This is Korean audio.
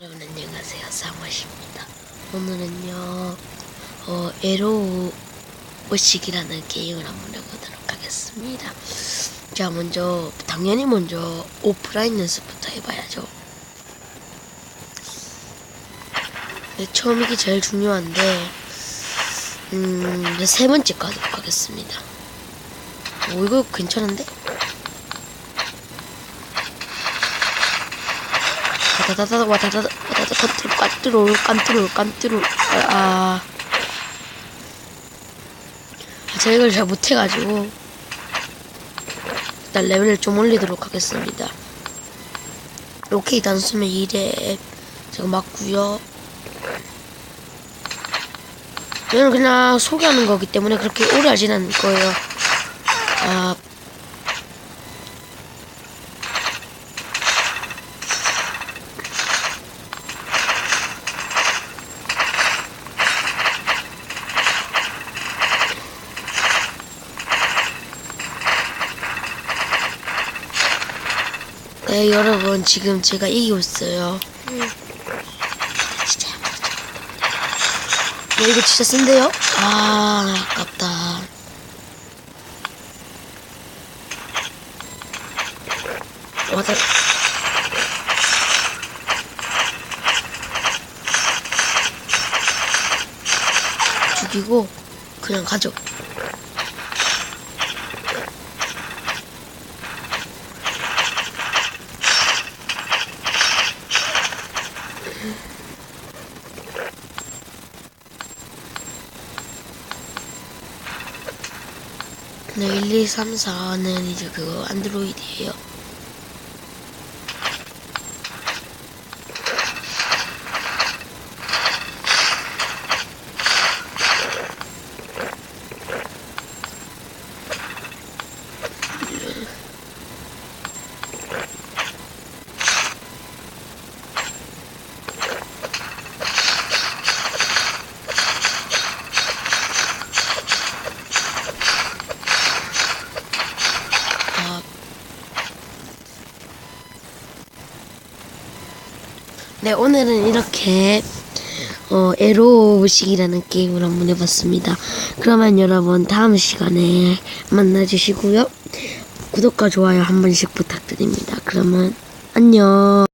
여러분 안녕하세요. 사무십니다. 오늘은요 어, 에로우 오식이라는 게임을 한번 해보도록 하겠습니다. 자 먼저 당연히 먼저 오프라인 연습부터 해봐야죠. 네, 처음이기 제일 중요한데 음, 세 번째 가도록 하겠습니다. 오 이거 괜찮은데? 다다다다 와다다다 와다다 컨트롤 깐트롤 깐트롤 깐트롤 아, 아 제가 이걸 잘 못해가지고 일단 레벨을 좀 올리도록 하겠습니다. 오케이 단숨에 1에 제가 맞고요. 이건 그냥 소개하는 거기 때문에 그렇게 오래 하진 않을 거예요. 아 네, 여러분, 지금 제가 이기고 있어요. 야, 이거 진짜 센데요? 아, 아깝다. 와다. 죽이고, 그냥 가죠. 네, 1, 2, 3, 4는 이제 그거 안드로이드예요. 네, 오늘은 이렇게 어, 에로우식이라는 게임을 한번 해봤습니다. 그러면 여러분 다음 시간에 만나주시고요. 구독과 좋아요 한 번씩 부탁드립니다. 그러면 안녕.